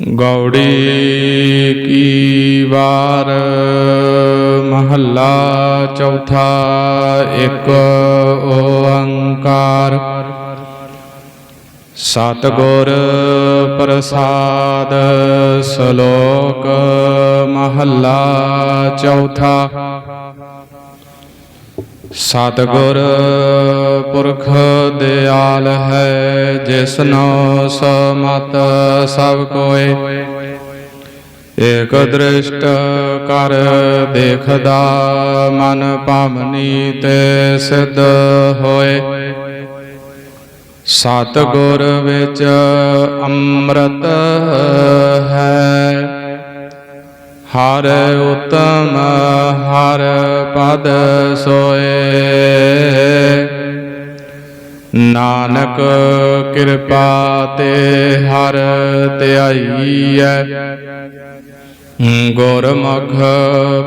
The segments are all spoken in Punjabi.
ਗੌੜੀ ਕੀ ਵਾਰ ਮਹੱਲਾ ਚੌਥਾ ਇੱਕ ਓੰਕਾਰ। ਸਤਿਗੁਰ ਪ੍ਰਸਾਦ ਸ਼ਲੋਕ ਮਹੱਲਾ ਚੌਥਾ। ਸਤਿਗੁਰ ਪੁਰਖ ਦਿਆਲ ਹੈ, ਜਿਸਨੋ ਸਮਤ ਸਭ ਕੋਏ। ਏਕ ਦ੍ਰਿਸ਼ਟ ਕਰ ਦੇਖਦਾ ਮਨ ਭਾਵਨੀ ਤੇ ਸਿੱਧ ਹੋਏ। ਸਤਿਗੁਰ ਵਿੱਚ ਅੰਮ੍ਰਿਤ ਹੈ। ਹਰ ਉਤਮ ਹਰ ਪਦ ਸੋਏ। ਨਾਨਕ ਕਿਰਪਾ ਤੇ ਹਰ ਧਿਆਈਐ। ਗੁਰਮੁਖ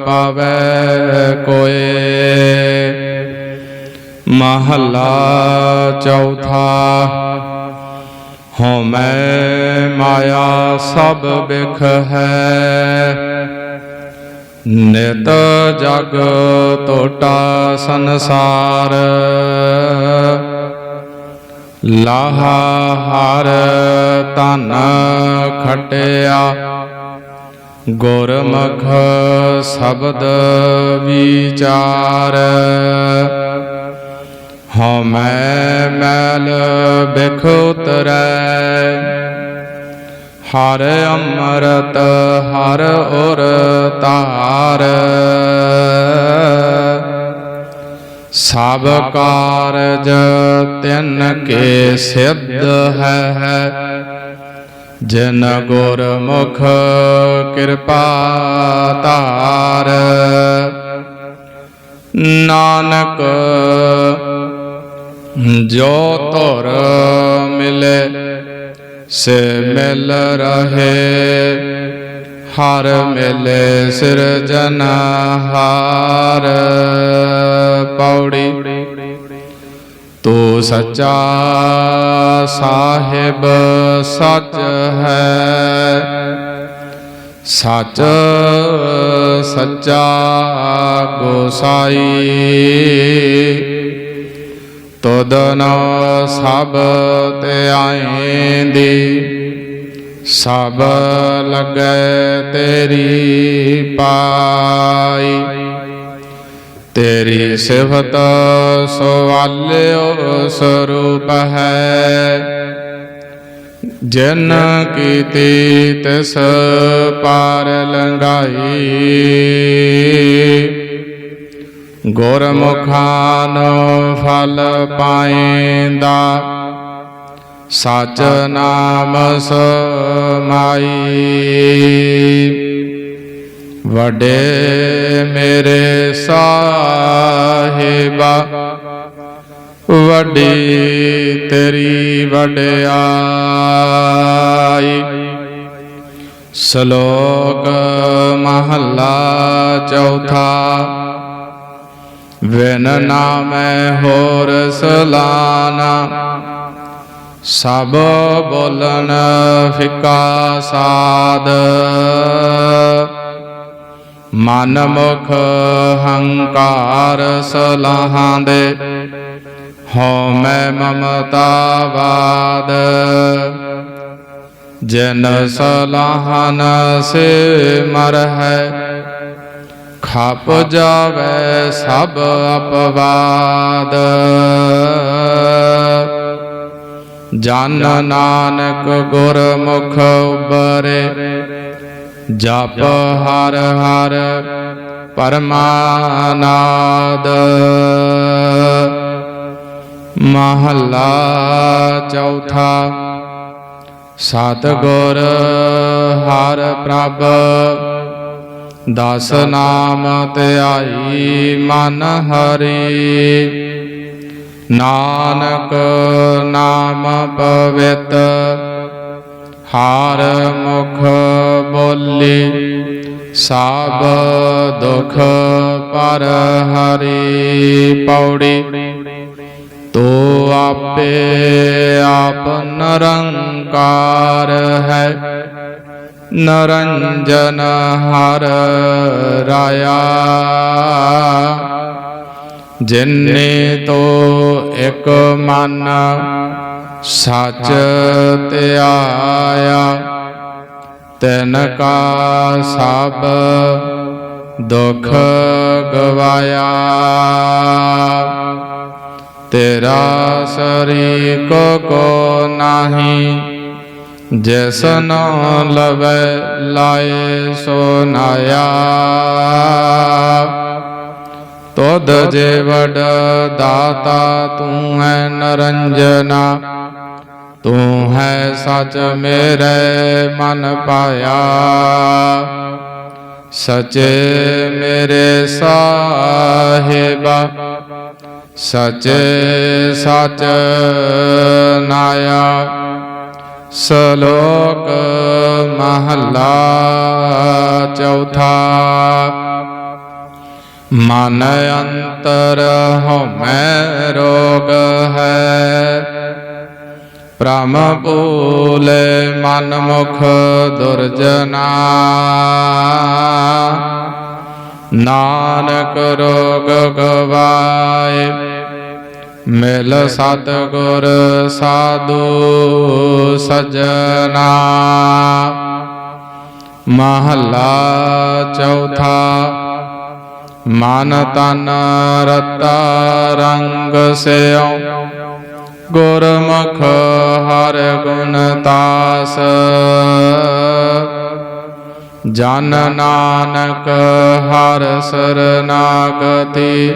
ਪਾਵੈ ਕੋਏ। ਮਹੱਲਾ ਚੌਥਾ, ਹਉਮੈ ਮਾਇਆ ਸਭ ਬਿਖ ਹੈ। ਨਿਤ ਜਗ ਟੋਟਾ ਸੰਸਾਰ। ਲਾਹਾ ਹਰ ਤਨ ਖਟਿਆ, ਗੁਰਮੁਖ ਸ਼ਬਦ ਵਿਚਾਰ। ਹਉਮੈ ਮੈਲ ਬਿਖ ਉਤਰੈ ਹਰ ਅੰਮ੍ਰਿਤ, ਹਰ ਔਰ ਤਾਰ। ਸਭ ਕਾਰਜ ਤਿਨ ਕੇ ਸਿੱਧ ਹੈ। ਜਿਨ ਗੁਰਮੁਖ ਕਿਰਪਾ ਤਾਰ। ਨਾਨਕ, ਜੋ ਧੁਰ ਮਿਲੇ ਸੇ ਮਿਲ ਰਹੇ। ਹਰ ਮਿਲੇ ਸਿਰਜਨਹਾਰ ਪੌੜੀ, ਤੂੰ ਸੱਚਾ ਸਾਹਿਬ ਸੱਚ ਹੈ। ਸੱਚ ਸੱਚਾ ਗੋਸਾਈ। ਤਦਨ ਸਭ ਤੇ ਆਏਂਦੀ, ਸਭ ਲਗੈ ਤੇਰੀ ਪਾਈ। ਤੇਰੀ ਸਿਫਤ ਸਵਾਲਿਓ ਸਰੂਪ ਹੈ, ਜਨ ਕੀਤੀ ਤਿਸ ਪਾਰ ਲੰਘਾਈ। ਗੁਰਮੁਖਾਨ ਫਲ ਪਾਏਂਦਾ ਸਚ ਨਾਮ ਸਮਾਈ। ਵਡੇ ਮੇਰੇ ਸਾਹਿਬਾ, ਵੱਡੀ ਤੇਰੀ ਵਡਿਆਈ। ਸ਼ਲੋਕ ਮਹੱਲਾ ਚੌਥਾ। ਵਿਨ ਨਾਮੈ ਹੋਰ ਸਲਾਨਾ। ਸਭ ਬੋਲਣ ਫਿਕਾ ਸਾਦ ਮਨ ਮੁਖ ਹੰਕਾਰ ਸਲਾਹਾਂ ਦੇ ਹਉ ਮੈਂ ਮਮਤਾਵਾਦ ਜਿਨ ਸਲਾਹਨ ਸੇ ਮਰ ਹੈ ਖਾਪ ਜਾਵੇ ਸਭ ਅਪਵਾਦ। ਜਨ ਨਾਨਕ ਗੁਰਮੁਖ ਉਬਰੇ ਜਪ ਹਰ ਹਰ ਪਰਮਾਨਾਦ। ਮਹੱਲਾ ਚੌਥਾ। ਸਤਿਗੁਰ ਹਰ ਪ੍ਰਭ। ਦਸ ਨਾਮ ਧਿਆਈ ਮਨ ਹਰੀ। ਨਾਨਕ ਨਾਮ ਪਵਿੱਤ, ਹਾਰ ਮੁਖ ਬੋਲੀ, ਸਭ ਦੁਖ ਪਰ ਹਰੀ ਪੌੜੀ। ਤੋ ਆਪੇ ਆਪ ਨਿਰੰਕਾਰ ਹੈ। ਨਰੰਜਨ ਹਰ ਰਾਇਆ ਜਿਨੇ ਤੋ ਇਕ ਮਨ ਸਚ ਧਿਆਇਆ ਤੈਨ ਕਾ ਸਭ ਦੁਖ ਗਵਾਇਆ ਤੇਰਾ ਸਰੀਕ ਕੋ ਨਾਹੀ ਜੈਸਨ ਲਵੈ ਲਾਏ ਸੋ ਨਾਇਆ ਤੁਧ ਜੇ ਵਡ ਦਾਤਾ ਤੂੰ ਹੈ ਨਰੰਜਨਾ ਤੂੰ ਹੈ ਸਚ ਮੇਰੇ ਮਨ ਪਾਇਆ ਸਚੇ ਮੇਰੇ ਸਾਹਿਬਾ ਸਚੇ ਸਚ ਨਾਇਆ ਸ਼ਲੋਕ ਮਹੱਲਾ ਚੌਥਾ। ਮਨ ਅੰਤਰ ਹਉਮੈ ਰੋਗ ਹੈ। ਭ੍ਰਮ ਭੂਲੇ ਮਨ ਮੁਖ ਦੁਰਜਨਾ। ਨਾਨਕ ਰੋਗ ਗਵਾਏ। ਮਿਲ ਸਤ ਗੁਰ ਸਾਧੂ ਸਜਣਾ। ਮਹੱਲਾ ਚੌਥਾ, ਮਨ ਤਨ ਰਤਾ ਰੰਗ ਸਿਉ। ਗੁਰਮੁਖ ਹਰ ਗੁਣ ਤਾਸ। ਜਨ ਨਾਨਕ ਹਰ ਸਰਨਾਗਤੀ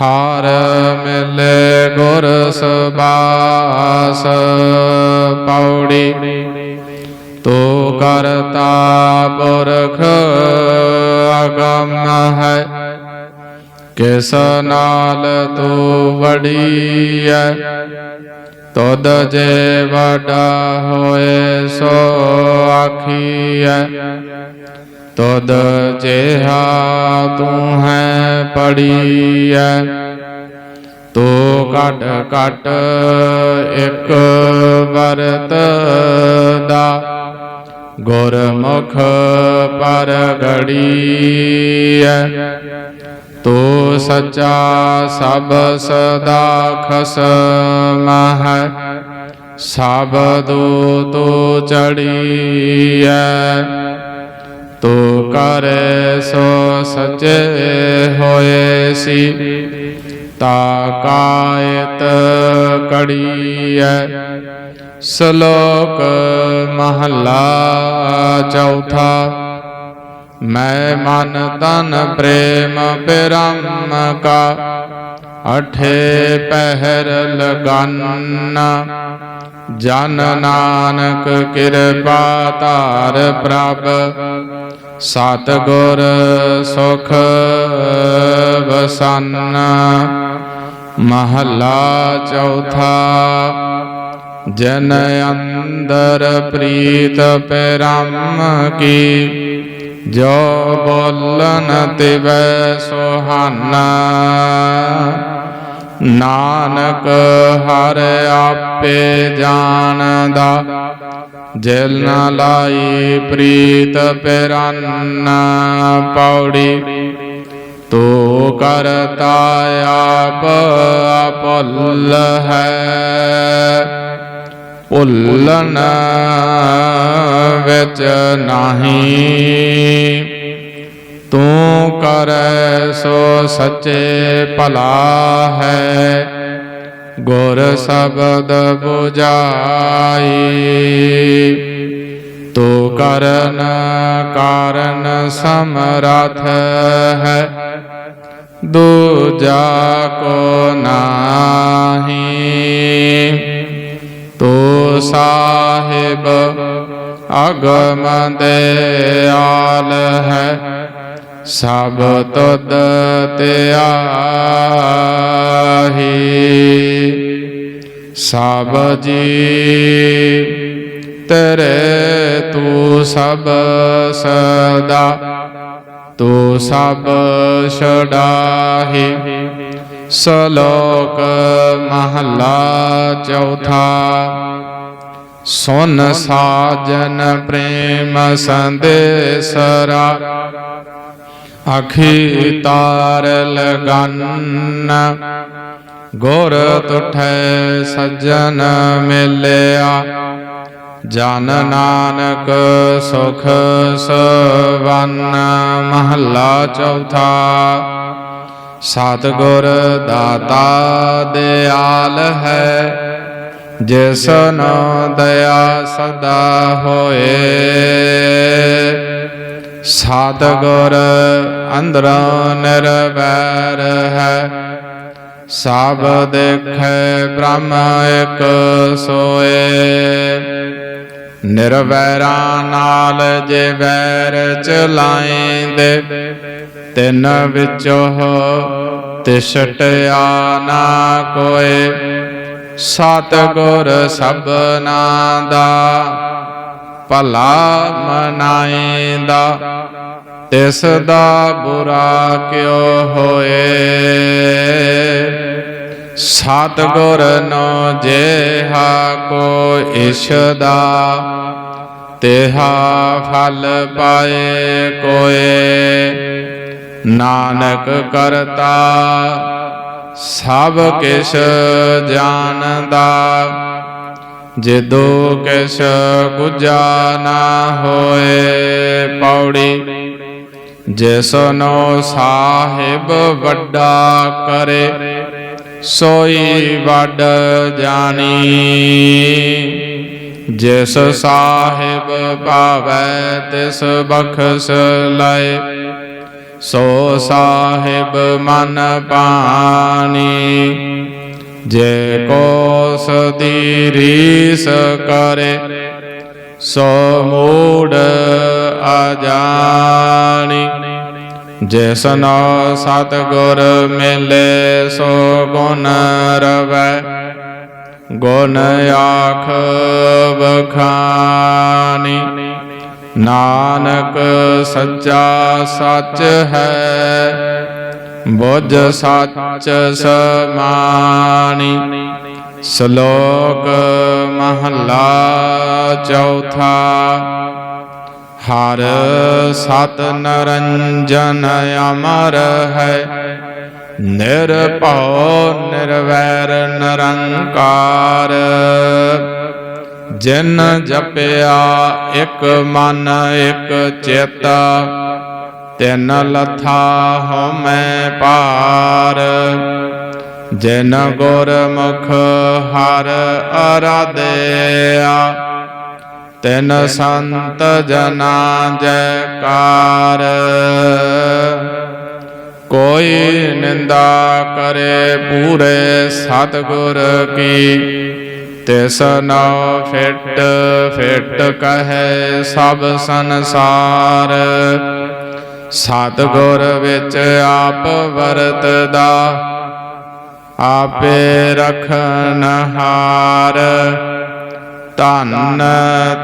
ਹਰ ਮਿਲੇ ਗੁਰ ਸਬਾਸ ਪੌੜੀ ਤੋ ਕਰਤਾ ਪੁਰਖ ਅਗਮ ਹੈ। ਕਿਸ ਨਾਲ ਤੂੰ ਵੜੀਐ? ਤਦ ਜੇ ਵਡਾ ਹੋਏ ਸੋ ਆਖੀਐ। ਤਦ ਜਿਹਾ ਤੂੰ ਹੈ ਪੜੀਐ ਤੂੰ ਘਟ ਘਟ ਇੱਕ ਵਰਤ ਦਾ ਗੁਰਮੁਖ ਪਰ ਗੜੀਐ ਤੋ ਸੱਚਾ ਸਭ ਸਦਾ ਖਸਮ ਸਭ ਦੋ ਤੋ ਚੜੀਐ ਤੂੰ ਕਰੇ ਸੋ ਸਚੇ ਹੋਏ ਸੀ। ਤਾ ਕਾਇਤ ਕੜੀਐ। ਸ਼ਲੋਕ ਮਹੱਲਾ ਚੌਥਾ। ਮੈਂ ਮਨ ਤਨ ਪ੍ਰੇਮ ਬਿਰਮ ਕਾ ਅਠੇ ਪਹਿਰ ਲਗਨ। ਜਨ ਨਾਨਕ ਕਿਰਪਾ ਧਾਰ ਪ੍ਰਭ। ਸਤ ਗੁਰ ਸੁਖ ਵਸਨ। ਮਹੱਲਾ ਚੌਥਾ। ਜਨ ਅੰਦਰ ਪ੍ਰੀਤ ਪਰਮ ਕੀ। ਜੋ ਬੋਲਨ ਤਿਵੈ ਸੁਹਾਨਾ। ਨਾਨਕ ਹਰ ਆਪੇ ਜਾਣਦਾ, ਜਿਲ ਨ ਲਾਈ ਪ੍ਰੀਤ ਪਰੰਨ ਪੌੜੀ। ਤੋ ਕਰਤਾ ਆਪ ਅਪੁੱਲ ਹੈ ਭੁੱਲਣ ਵਿੱਚ ਨਹੀਂ। ਤੂੰ ਕਰੈ ਸੋ ਸੱਚੇ ਭਲਾ ਹੈ। ਗੁਰ ਸ਼ਬਦ ਬੁਝਾਈ। ਤੋ ਕਰਨ ਕਾਰਨ ਸਮਰਥ ਹੈ। ਦੂਜਾ ਕੋ ਨਾਹੀ। ਤੋ ਸਾਹਿਬ ਅਗਮ ਦੇ ਆਲ ਹੈ। ਸਭ ਤੁਧ ਧਿਆਹੀ ਸਭ ਜੀ ਤੇਰੇ, ਤੂੰ ਸਭ ਸਦਾ, ਤੂੰ ਸਭ ਛਡਾਹੀ। ਸ਼ਲੋਕ ਮਹੱਲਾ ਚੌਥਾ, ਸੁਨ ਸਾਜਨ ਪ੍ਰੇਮ ਸੰਦੇਸਰਾ। ਅਖੀ ਤਾਰ ਲਗਨ ਗੁਰ ਤੁਠੈ ਸੱਜਣ ਮਿਲਿਆ। ਜਨ ਨਾਨਕ ਸੁਖ ਸਵਨ। ਮਹੱਲਾ ਚੌਥਾ। ਸਤਿਗੁਰ ਦਾਤਾ ਦਿਆਲ ਹੈ। ਜਿਸਨ ਦਇਆ ਸਦਾ ਹੋਏ। ਸਤਗੁਰ ਅੰਦਰੋਂ ਨਿਰਵੈਰ ਹੈ। ਸਭ ਦੇਖੈ ਬ੍ਰਹਮ ਇਕ ਸੋਏ। ਨਿਰਵੈਰਾਂ ਨਾਲ ਜੇ ਵੈਰ ਚਲਾਈਂਦੇ, ਤਿੰਨ ਵਿੱਚੋਂ ਤਿਸਟਿਆ ਨਾ ਕੋਏ। ਸਤਿਗੁਰ ਸਭਨਾ ਦਾ ਭਲਾ ਮਨਾਈਂਦਾ ਤਿਸ ਦਾ ਬੁਰਾ ਕਿਉ ਹੋਏ? ਸਤਿਗੁਰ ਨੋ ਜੇਹਾ ਕੋ ਇਸ਼ਦਾ ਤੇਹਾ ਫਲ ਪਾਏ ਕੋਏ? ਨਾਨਕ ਕਰਤਾ, ਸਭ ਕਿਛ ਜਾਣਦਾ ਜਿਦੋ ਕਿਛ ਗੁਜਾ ਨਾ ਹੋਏ ਪੌੜੀ ਜਿਸਨੋ ਸਾਹਿਬ ਵੱਡਾ ਕਰੇ, ਸੋਈ ਵੱਡ ਜਾਣੀ। ਜਿਸ ਸਾਹਿਬ ਭਾਵੈ ਤਿਸ ਬਖਸ ਲਏ, ਸੋ ਸਾਹਿਬ ਮਨ ਪਾਣੀ। ਜੇ ਕੋ ਸਦੀ ਰੀਸ ਕਰੇ, ਸੋ ਮੂੜ ਅਜਾਣੀ। ਜਿਸਨੋ ਸਤਿਗੁਰ ਮਿਲੇ, ਸੋ ਗੁਣ ਰਵੈ। ਗੁਣ ਆਖ ਬਖਾਨੀ ਨਾਨਕ ਸੱਚਾ ਸੱਚ ਹੈ ਬੁੱਝ ਸੱਚ ਸਮਾਨੀ ਸ਼ਲੋਕ ਮਹੱਲਾ ਚੌਥਾ। ਹਰ ਸਤ ਨਰੰਜਨ ਅਮਰ ਹੈ, ਨਿਰਭਉ, ਨਿਰਵੈਰ, ਨਿਰੰਕਾਰ। ਜਿਨ ਜਪਿਆ ਇੱਕ ਮਨ, ਇੱਕ ਚੇਤਾ ਤਿਨ ਲਥਾ ਹਉਮੈ ਪਾਰ, ਜਿਨ ਗੁਰਮੁਖ ਹਰ ਅਰਾਧਿਆ, ਤਿਨ ਸੰਤ ਜਨਾ ਜੈਕਾਰ ਕੋਈ ਨਿੰਦਾ ਕਰੇ ਪੂਰੇ ਸਤਗੁਰ ਕੀ, ਤਿਸ ਨਉ ਫਿਟ ਫਿਟ ਕਹੈ ਸਭ ਸੰਸਾਰ। ਸਤਗੁਰ ਵਿੱਚ ਆਪ ਵਰਤਦਾ, ਆਪੇ ਰਖਨ ਹਾਰ। ਧੰਨ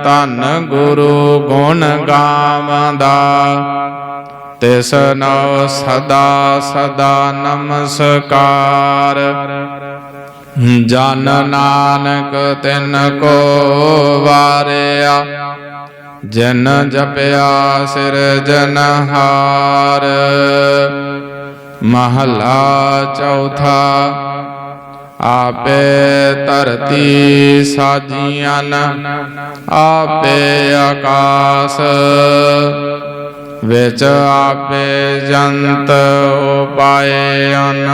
ਧੰਨ ਗੁਰੂ ਗੁਣ ਗਾਵਦਾ, ਤਿਸ ਨਉ ਸਦਾ ਸਦਾ ਨਮਸਕਾਰ। ਜਨ ਨਾਨਕ ਤਿਨ ਕੋ ਵਾਰਿਆ ਜਨ ਜਪਿਆ ਸਿਰ ਜਨਹਾਰ ਮਹਲਾ ਚੌਥਾ, ਆਪੇ ਧਰਤੀ ਸਾਜੀਆਂ ਆਪੇ ਆਕਾਸ। ਵਿੱਚ ਆਪੇ ਜੰਤ ਉਪਾਏ ਅਨ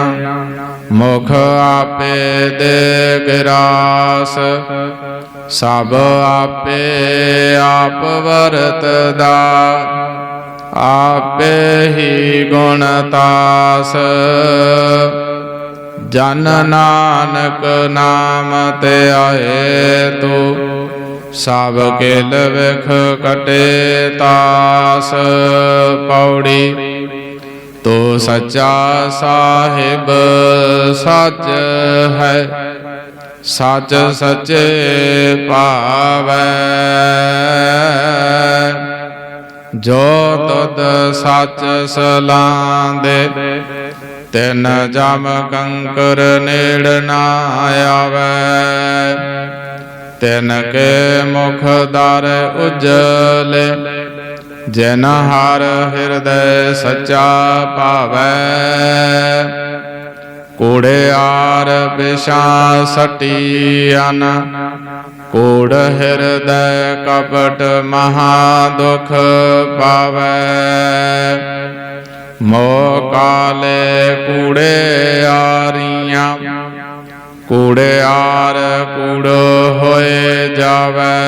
ਮੁਖ ਆਪੇ ਦੇ ਗਿਰਾਸ ਸਭ ਆਪੇ ਆਪ ਵਰਤਦਾ ਆਪੇ ਹੀ ਗੁਣ ਤਾਸ। ਜਨ ਨਾਨਕ ਨਾਮ ਤੇ ਆਏ ਤੂੰ, ਸਭ ਕੇ ਵਿਖ ਕਟੇ ਤਾਸ। ਪੌੜੀ ਤੋ ਸੱਚਾ ਸਾਹਿਬ ਸੱਚ ਹੈ। ਸੱਚ ਸੱਚੇ ਭਾਵੈ। ਜੋ ਤਦ ਸਚ ਸਲਾਂਦੇ, ਤਿਨ ਜਮ ਕੰਕਰ ਨੇੜ ਨਾ ਆਵੇ। ਤਿਨ ਕੇ ਮੁਖ ਦਰ ਉਜਲੇ ਜਿਨ ਹਰ ਹਿਰਦੈ ਸੱਚਾ ਭਾਵੈ ਕੂੜਿਆਰ ਬਿਸ਼ਾ ਸਟੀਅਨ ਕੂੜ ਹਿਰਦੈ ਕਪਟ ਮਹਾ ਦੁਖ ਪਾਵੈ। ਮੋ ਕਾਲੇ ਕੂੜੇ ਆਰੀਆਂ, ਕੂੜੇ ਆਰ ਕੂੜ ਹੋਏ ਜਾਵੈ।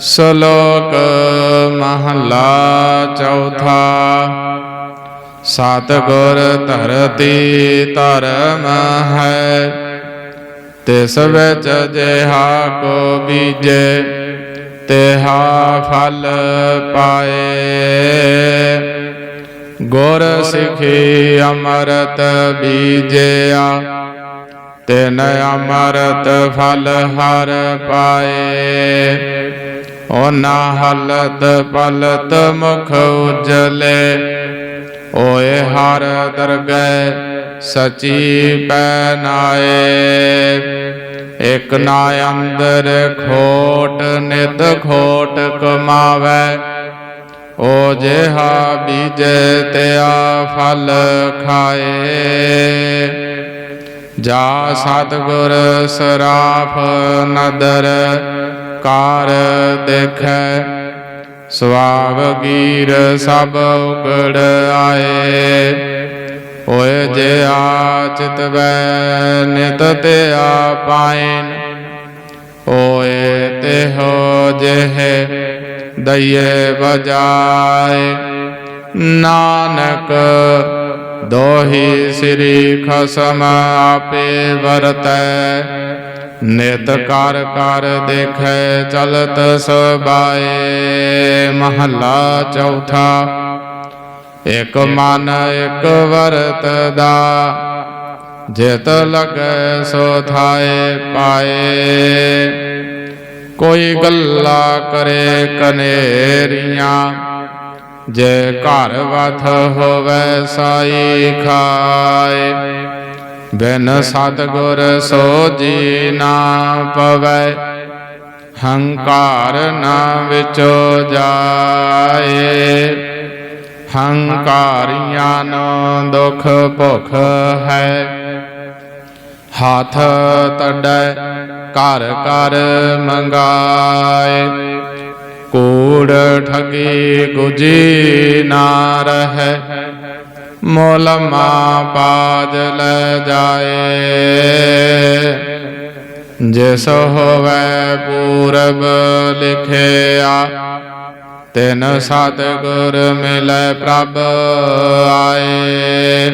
ਸ਼ਲੋਕ ਮਹਲਾ ਚੌਥਾ। ਸਤਿਗੁਰ ਧਰਤੀ ਧਰਮ ਹੈ, ਤਿਸ ਵਿੱਚ ਜਿਹਾ ਕੋ ਬੀਜੇ, ਤਿਹਾ ਫਲ ਪਾਏ। ਗੁਰ ਸਿੱਖੀ ਅਮਰਤ ਬੀਜਿਆ, ਤਿਨ ਅਮਰਤ ਫਲ ਹਰ ਪਾਏ। ਓਨਾ ਹਲਤ ਪਲਤ ਮੁਖ ਉਜਲੇ, ਓਏ ਹਰ ਦਰਗਹਿ ਸਚੀ ਪੈ ਨਾਏ ਇਕ ਨਾ ਅੰਦਰ ਖੋਟ, ਨਿਤ ਖੋਟ ਕਮਾਵੇ, ਓ ਜਿਹਾ ਬੀਜੇ ਤਿਆ ਫਲ ਖਾਏ। ਜਾ ਸਤਿਗੁਰ ਸਰਾਫ ਨਦਰ ਕਾਰ ਦੇਖੈ, ਸੁਆਵ ਗੀਰ ਸਭ ਉਗੜ ਆਏ। ਓਏ ਜੇ ਆਚਿਤ ਵੈ, ਨਿਤ ਤੇ ਆ ਪਾਇਨ ਓਏ ਤੇ ਹੋ ਜਿਹੇ ਦਈਏ ਬਜਾਏ ਨਾਨਕ ਦੋਹੀ ਸ੍ਰੀ ਖਸਮ ਆਪੇ ਵਰਤੈ। ਨਿਤ ਕਰ ਕਰ ਦੇਖੈ ਚਲਤ ਸਬਾਏ। ਮਹੱਲਾ ਚੌਥਾ। ਇਕ ਮਨ ਇਕ ਵਰਤ ਦਾ। ਜਿਤ ਲਗੈ ਸੋ ਥਾਏ ਪਾਏ। ਕੋਈ ਗੱਲਾ ਕਰੇ ਕਨੇਰੀਆਂ। ਜੇ ਘਰ ਵਥ ਹੋਵੇ ਸਾਈ ਖਾਏ। ਬਿਨ ਸਤਗੁਰ ਸੋ ਜੀ ਨਾ ਪਵੈ। ਹੰਕਾਰ ਨਾ ਵਿਚੋ ਜਾਏ। ਹੰਕਾਰੀਆਂ ਨੂੰ ਦੁਖ ਭੁਖ ਹੈ। ਹੱਥ ਤੜੈ ਘਰ ਘਰ ਮੰਗਾਏ। ਕੂੜ ਠਗੀ ਗੁਜੀ ਨਾ ਰਹੈ। ਮੋਲ ਮਾ ਲੈ ਜਾਏ। ਜਿਸ ਹੋਵੇ ਪੂਰਬ ਲਿਖਿਆ, ਤਿਨ ਸਤਿਗੁਰ ਮਿਲੈ ਪ੍ਰਭ ਆਏ।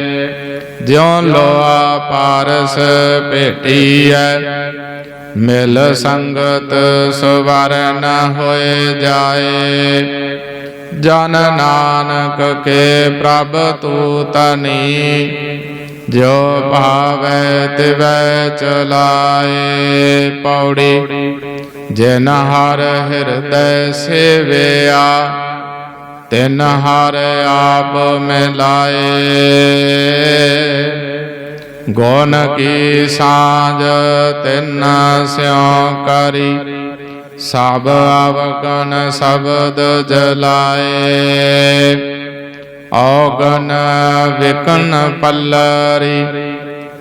ਜਿਉ ਲੋਆ ਪਾਰਸ ਭੇਟੀਐ, ਮਿਲ ਸੰਗਤ ਸਵਰ ਹੋਏ ਜਾਏ। ਜਨ ਨਾਨਕ ਕੇ ਪ੍ਰਭ ਤੂ ਤਨੀ ਜੋ ਭਾਵੈ ਤਿਵੈ ਚਲਾਏ ਪੌੜੀ, ਜਿਨ ਹਰ ਹਿਰਦੈ ਸੇਵਿਆ, ਤਿਨ ਹਰ ਆਪ ਮਿਲਾਏ। ਗੁਣ ਕੀ ਸਾਜ ਤਿਨ ਸਿਉ ਕਰੀ ਸਭ ਅਵਗਨ ਸ਼ਬਦ ਜਲਾਏ। ਔਗਨ ਵਿਕਨ ਪੱਲਰੀ,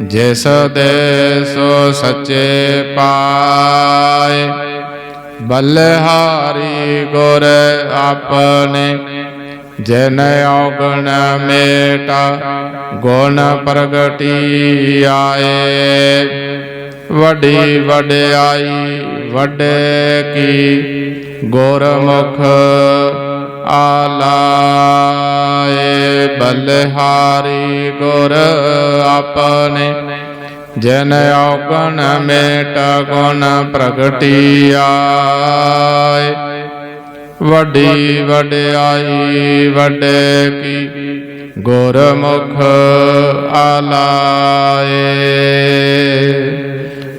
ਜਿਸ ਦੇ ਸੋ ਸੱਚੇ ਪਾਏ। ਬਲਹਾਰੀ ਗੁਰ ਆਪਣੇ, ਜਿਨ ਔਗਣ ਮੇਟਾ, ਗੁਣ ਪ੍ਰਗਟੀ ਆਏ। ਵੱਡੀ ਵਡਿਆਈ ਵੱਡੇ ਕੀ ਗੁਰਮੁਖ ਆਲਾਏ, ਬਲਹਾਰੀ ਗੁਰ ਆਪਣੇ, ਜਨ ਔਗਣ ਮੇਟ ਗੁਣ ਪ੍ਰਗਟੀ ਆਏ। ਵੱਡੀ ਵਡਿਆਈ, ਵੱਡੇ ਕੀ ਗੁਰਮੁਖ ਆਲਾਏ।